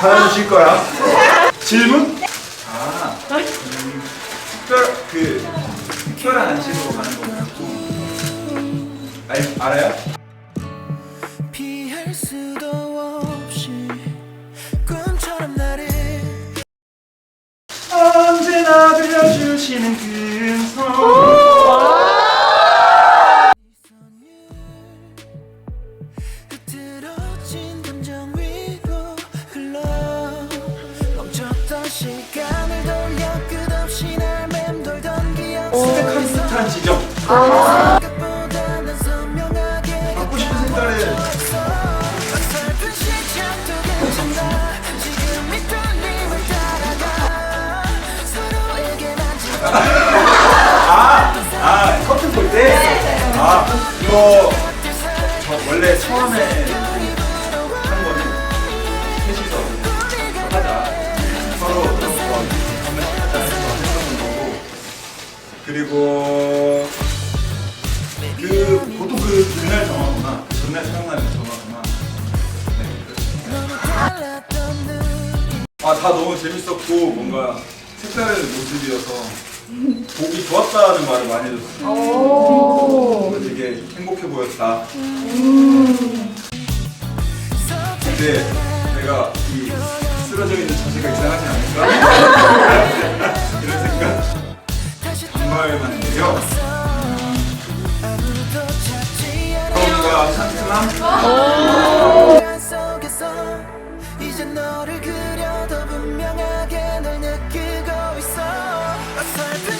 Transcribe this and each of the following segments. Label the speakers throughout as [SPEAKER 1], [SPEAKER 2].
[SPEAKER 1] 받아주실 거야. 질문? 아, 음, 특별 그 특별한 안심으로 가는 거 같고. 알 알아요?
[SPEAKER 2] 피할 수도 없이 꿈처럼 나를
[SPEAKER 1] 언제나 들려주시는 금손.
[SPEAKER 2] 흐
[SPEAKER 1] 스펙한 듯한 갖고 싶은 색깔을
[SPEAKER 2] 아,
[SPEAKER 1] 아 커튼 볼 때. 아, 이거 저 원래 처음에 그리고 그 보통 그 그날 정하거나 그 전날 촬영날에 정하거나. 네,
[SPEAKER 2] 느낌
[SPEAKER 1] 아, 다 너무 재밌었고 뭔가 색다른 모습이어서 보기 좋았다는 말을 많이 해줬어요. 뭔가 되게 행복해 보였다. 근데 내가 이 쓰러져 있는 자세가 이상하지 않을까?
[SPEAKER 2] 찾지 않아
[SPEAKER 1] 뭔가 상큼함?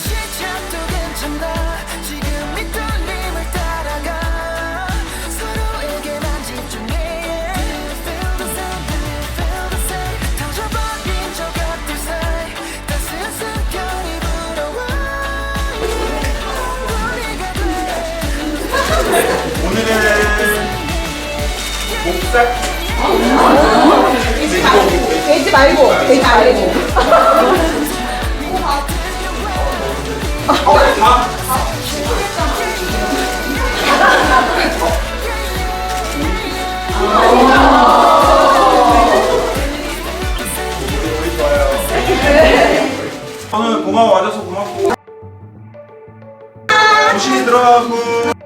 [SPEAKER 2] 시
[SPEAKER 1] 오늘은 목살
[SPEAKER 3] 돼지 말고. 돼지 말고.
[SPEAKER 1] 좋아요. 저는 고마워 와줘서 고맙고. 조심히 들어가고